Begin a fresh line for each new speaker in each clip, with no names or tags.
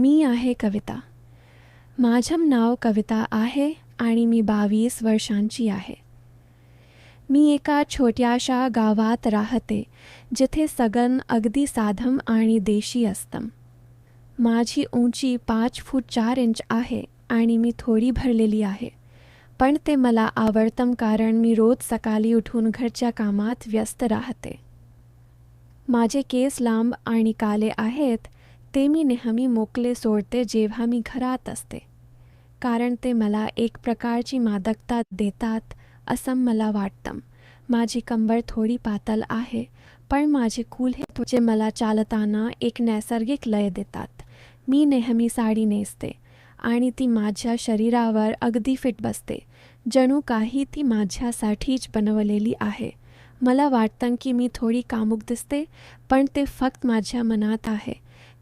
मी आहे कविता. माझं नाव कविता आहे आणि मी बावीस वर्षांची आहे. मी एका छोट्याशा गावात राहते जिथे सगन अगदी साधम आणि देशी असतं माझी उंची पाच फूट चार इंच आहे आणि मी थोडी भरलेली आहे पण ते मला आवडतं कारण मी रोज सकाळी उठून घरच्या कामात व्यस्त राहते. माझे केस लांब आणि काले आहेत ते मी नेहमी मोकले सोडते जेव्हा मी घरात असते. कारण ते मला एक प्रकारची मादकता देतात असं मला वाटतं. माझी कंबर थोडी पातळ आहे पण माझे कूल हे जे मला चालताना एक नैसर्गिक लय देतात. मी नेहमी साडी नेसते आणि ती माझ्या शरीरावर अगदी फिट बसते. जणू काही ती माझ्यासाठीच बनवलेली आहे. मला वाटतं की मी थोडी कामुक दिसते पण ते फक्त माझ्या मनात आहे.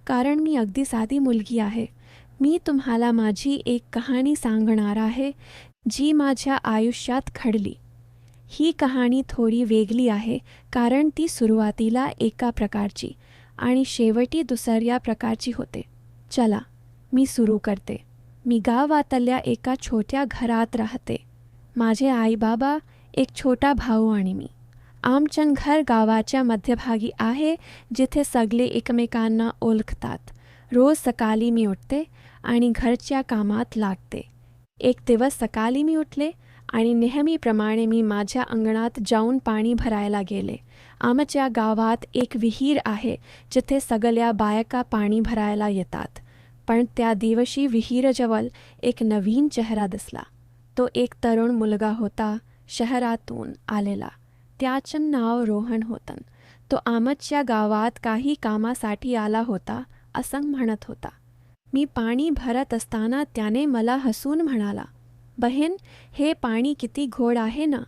कारण मी अगदी साधी मुलगी आहे. मी तुम्हाला माझी एक कहाणी सांगणार आहे जी माझ्या आयुष्यात घडली. ही कहाणी थोडी वेगळी आहे कारण ती सुरुवातीला एका प्रकारची आणि शेवटी दुसऱ्या प्रकारची होते. चला मी सुरू करते. मी गावातल्या एका छोट्या घरात राहते. माझे आई बाबा एक छोटा भाऊ आणि मी. आमचं घर गावाच्या मध्यभागी आहे जिथे सगळे एकमेकांना ओळखतात. रोज सकाळी मी उठते आणि घरच्या कामात लागते. एक दिवस सकाळी मी उठले आणि नेहमीप्रमाणे मी माझ्या अंगणात जाऊन पाणी भरायला गेले. आमच्या गावात एक विहीर आहे जिथे सगळ्या बायका पाणी भरायला येतात. पण त्या दिवशी विहीरजवळ एक नवीन चेहरा दिसला. तो एक तरुण मुलगा होता शहरातून आलेला. त्याचं नाव रोहन होतं तो आमच्या गावात काही कामासाठी आला होता, असं म्हणत होता. मी पाणी भरत असताना त्याने मला हसून म्हणाला, बहीण, हे पाणी किती घोड आहे ना?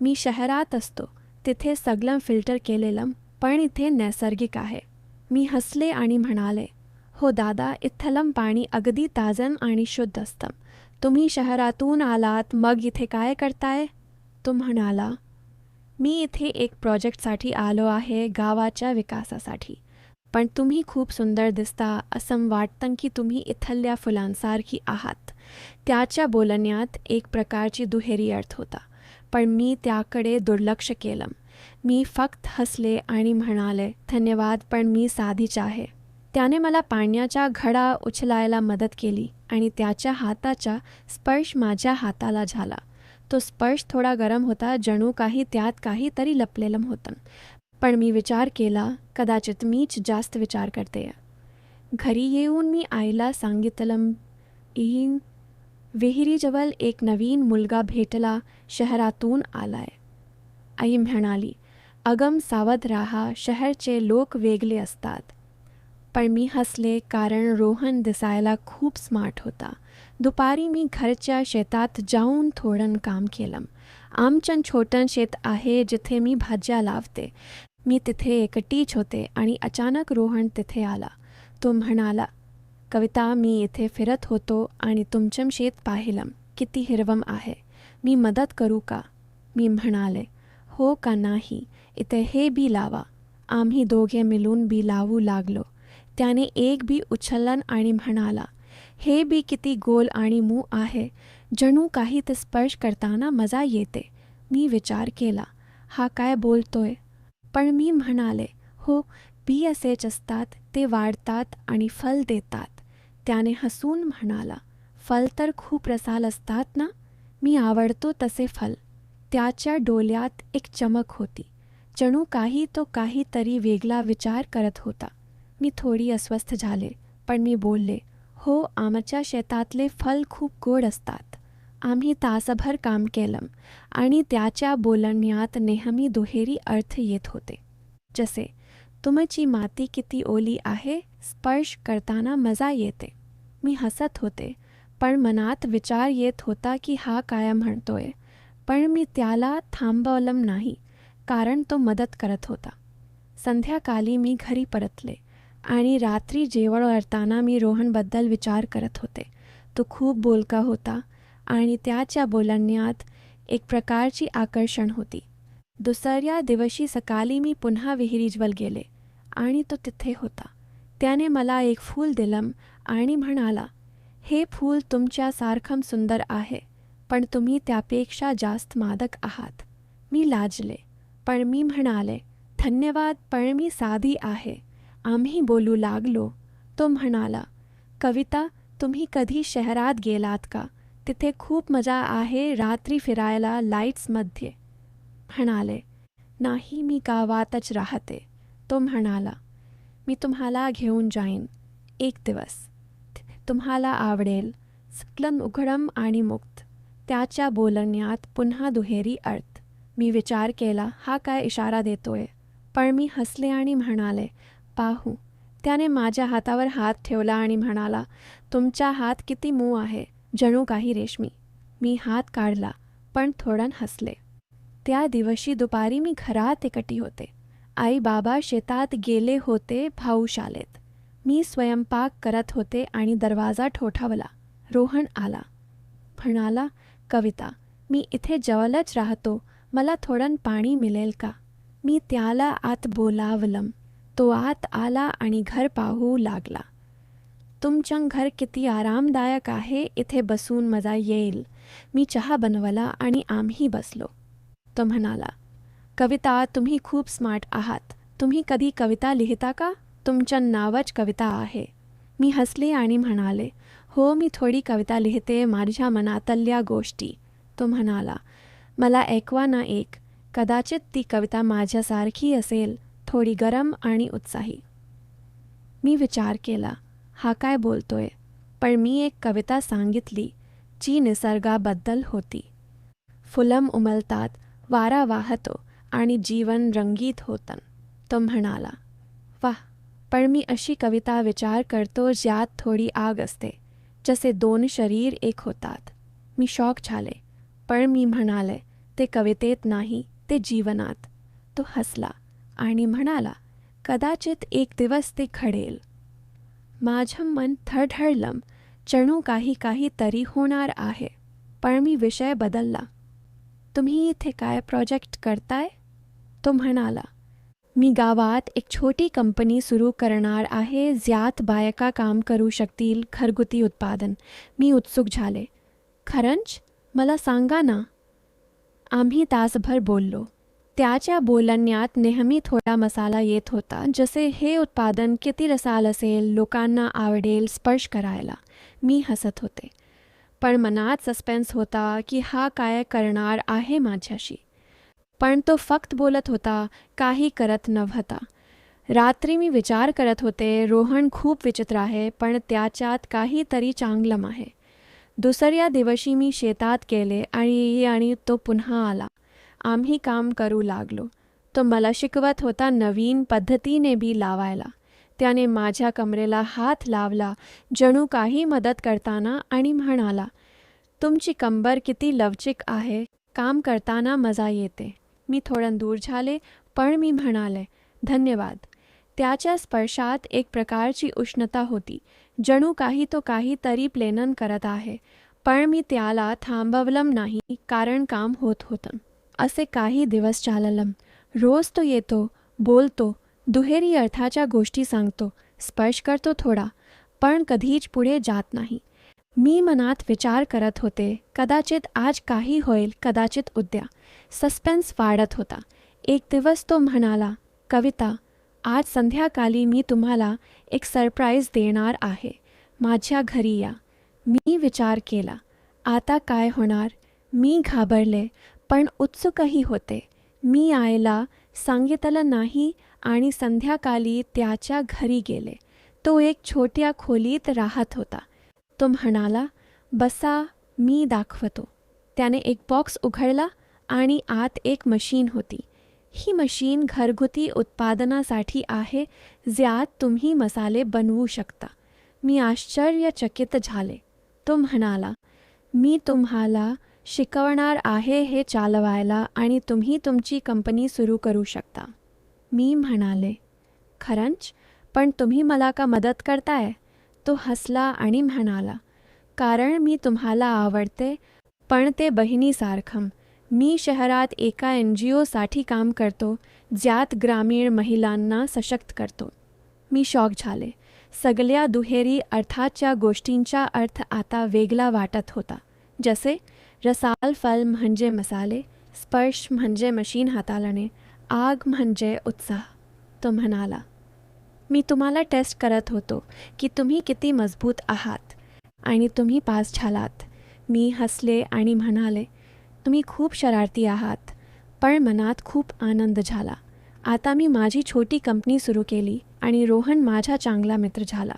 मी शहरात असतो, तिथे सगळं फ़िल्टर केलेलं, पण इथे नैसर्गिक आहे. मी हसले आणि म्हणाले, हो दादा, इथलं पाणी अगदी ताजं आणि शुद्ध असतं. तुम्ही शहरातून आलात, मग इथे काय करताय? तो म्हणाला मी इथे एक प्रोजेक्टसाठी आलो आहे गावाच्या विकासासाठी. पण तुम्ही खूप सुंदर दिसता असं वाटतं की तुम्ही इथल्या फुलांसारखी आहात. त्याच्या बोलण्यात एक प्रकारची दुहेरी अर्थ होता. पण मी त्याकडे दुर्लक्ष केलं. मी फक्त हसले आणि म्हणाले धन्यवाद पण मी साधीच आहे. त्याने मला पाण्याच्या घडा उचलायला मदत केली आणि त्याच्या हाताचा स्पर्श माझ्या हाताला झाला. तो स्पर्श थोडा गरम होता जणू काही त्यात काहीतरी लपलेलं होतं. पण मी विचार केला कदाचित मीच जास्त विचार करते. घरी येऊन मी आईला सांगितलं इन विहिरीजवळ एक नवीन मुलगा भेटला शहरातून आलाय. आई म्हणाली अगम सावध राहा शहरचे लोक वेगळे असतात. पण मी हसले कारण रोहन दिसायला खूप स्मार्ट होता. दुपारी मी घरच्या शेतात जाऊन थोडं काम केलं. आमचं छोटं शेत आहे जिथे मी भाज्या लावते. मी तिथे एकटीच होते आणि अचानक रोहन तिथे आला. तो म्हणाला कविता मी इथे फिरत होतो आणि तुमचं शेत पाहिलं. किती हिरवम आहे. मी मदत करू का? मी म्हणाले हो का नाही. इथे हे बी लावा. आम्ही दोघे मिळून बी लावू लागलो. त्याने एक बी उचललं आणि म्हणाला हे बी किती गोल आणि मू आहे. जणू काही ते स्पर्श करताना मजा येते. मी विचार केला हा काय बोलतोय? पण मी म्हणाले हो बी असेच असतात ते वाढतात आणि फल देतात. त्याने हसून म्हणाला फल तर खूप रसाल असतात ना? मी आवडतो तसे फल. त्याच्या डोल्यात एक चमक होती. जणू काही तो काहीतरी वेगळा विचार करत होता. मी थोडी अस्वस्थ झाले, पण मी बोलले, हो, आमच्या शेतातले फल खूप गोड असतात. आम्ही तासभर काम केलं आणि त्याच्या बोलण्यात नेहमी दुहेरी अर्थ येत होते. जसे, तुमची माती किती ओली आहे, स्पर्श करताना मज़ा येते. मी हसत होते, पण मनात विचार येत होता की हा काय म्हणतोय. पण मी त्याला थांबवलं नाही, कारण तो मदत करत होता. संध्याकाळी मी घरी परतले. आणि रात्री जेवण करताना मी रोहनबद्दल विचार करत होते. तो खूप बोलका होता आणि त्याच्या बोलण्यात एक प्रकारची आकर्षण होती. दुसऱ्या दिवशी सकाळी मी पुन्हा विहिरीजवळ गेले आणि तो तिथे होता. त्याने मला एक फूल दिलं आणि म्हणाला हे फूल तुमच्यासारखं सुंदर आहे पण तुम्ही त्यापेक्षा जास्त मादक आहात. मी लाजले पण मी म्हणाले धन्यवाद पण मी साधी आहे. आम्ही बोलू लागलो. तो म्हणाला कविता तुम्ही कधी शहरात गेलात का? तिथे खूप मजा आहे रात्री फिरायला लाईट्समध्ये म्हणाले नाही मी गावातच राहते. तो म्हणाला मी तुम्हाला घेऊन जाईन. एक दिवस. तुम्हाला आवडेल. सकलन उघडम आणि मुक्त. त्याच्या बोलण्यात पुन्हा दुहेरी अर्थ. मी विचार केला हा काय इशारा देतोय? पण मी हसले आणि म्हणाले पाहू. त्याने माझ्या हातावर हात ठेवला आणि म्हणाला तुमचा हात किती मू आहे जणू काही रेशमी. मी हात काढला पण थोडं हसले. त्या दिवशी दुपारी मी घरात एकटी होते. आई बाबा शेतात गेले होते भाऊ शालेत मी स्वयंपाक करत होते आणि दरवाजा ठोठावला. रोहन आला. म्हणाला कविता मी इथे जवळच राहतो. मला थोडं पाणी मिळेल का? मी त्याला आत बोलावलं तो आत आला आणि घर पाहू लागला. तुमचं घर किती आरामदायक आहे इथे बसून मजा येईल. मी चहा बनवला आणि आम्ही बसलो. तो म्हणाला कविता तुम्ही खूप स्मार्ट आहात. तुम्ही कधी कविता लिहिता का? तुमचं नावच कविता आहे. मी हसले आणि म्हणाले हो मी थोडी कविता लिहिते माझ्या मनातल्या गोष्टी. तो म्हणाला मला ऐकवा ना एक. कदाचित ती कविता माझ्यासारखी असेल. थोडी गरम आणि उत्साही. मी विचार केला हा काय बोलतोय? पण मी एक कविता सांगितली जी निसर्गाबद्दल होती. फुलम उमलतात वारा वाहतो आणि जीवन रंगीत होतं. तो म्हणाला वाह पण मी अशी कविता विचार करतो ज्यात थोडी आग असते जसे दोन शरीर एक होतात. मी शॉक झाले पण मी म्हणाले ते कवितेत नाही ते जीवनात. तो हसला. आणि म्हणाला कदाचित एक दिवस ते घडेल. माझं मन थरथरलं जणू काही काहीतरी होणार आहे पण मी विषय बदलला. तुम्ही इथे काय प्रोजेक्ट करताय? तो म्हणाला मी गावात एक छोटी कंपनी सुरू करणार आहे ज्यात बायका काम करू शकतील घरगुती उत्पादन. मी उत्सुक झाले. खरंच? मला सांगा ना. आम्ही तासभर बोललो. त्याच्या बोलण्यात नेहमी थोडा मसाला येत होता जसे हे उत्पादन किती रसाल असेल लोकांना आवडेल स्पर्श करायला. मी हसत होते. पण मनात सस्पेन्स होता की हा काय करणार आहे माझ्याशी. पण तो फक्त बोलत होता काही करत नव्हता. रात्री मी विचार करत होते रोहन खूप विचित्र आहे पण त्याच्यात काहीतरी चांगलं आहे. दुसऱ्या दिवशी मी शेतात गेले आणि आणि तो पुन्हा आला. आम्ही काम करू लागलो. तो मला शिकवत होता नवीन पद्धतीने बी लावायला. त्याने माझ्या कमरेला हात लावला जणू काही मदत करताना आणि म्हणाला तुमची कंबर किती लवचिक आहे काम करताना मजा येते. मी थोडं दूर झाले पण मी म्हणाले धन्यवाद. त्याच्या स्पर्शात एक प्रकारची उष्णता होती. जणू काही तो काहीतरी प्लेनन करत आहे पण मी त्याला थांबवलं नाही कारण काम होत होतं. असे काही दिवस चाललं रोज तो येतो बोलतो दुहेरी अर्थाच्या गोष्टी सांगतो स्पर्श करतो थोडा पण कधीच पुढे जात नाही. मी मनात विचार करत होते कदाचित आज काही होईल कदाचित उद्या. सस्पेन्स वाढत होता. एक दिवस तो म्हणाला कविता आज संध्याकाळी मी तुम्हाला एक सरप्राईज देणार आहे. माझ्या घरी या. मी विचार केला आता काय होणार? मी घाबरले. पण उत्सुकही होते. मी आईला सांगितलं नाही आणि संध्याकाळी त्याच्या घरी गेले. तो एक छोट्या खोलीत राहत होता. तो म्हणाला बसा मी दाखवतो. त्याने एक बॉक्स उघडला आणि आत एक मशीन होती. ही मशीन घरगुती उत्पादनासाठी आहे ज्यात तुम्ही मसाले बनवू शकता. मी आश्चर्यचकित झाले. तो म्हणाला मी तुम्हाला शिकवणार आहे हे चालवायला आणि तुम्ही तुमची कंपनी सुरू करू शकता. मी म्हणाले खरंच? पण तुम्ही मला का मदत करताय? तो हसला आणि म्हणाला कारण मी तुम्हाला आवडते पण ते बहिणीसारखं. मी शहरात एका एन जी ओसाठी काम करतो ज्यात ग्रामीण महिलांना सशक्त करतो. मी शॉक झाले. सगळ्या दुहेरी अर्थाच्या गोष्टींचा अर्थ आता वेगळा वाटत होता. जसे रसाल फल म्हणजे मसाले स्पर्श म्हणजे मशीन हाताळणे आग म्हणजे उत्साह तो म्हणाला मी तुम्हाला टेस्ट करत होतो की तुम्ही किती मजबूत आहात आणि तुम्ही पास झालात. मी हसले आणि म्हणाले तुम्ही खूप शरारती आहात पण मनात खूप आनंद झाला. आता मी माझी छोटी कंपनी सुरू केली आणि रोहन माझा चांगला मित्र झाला.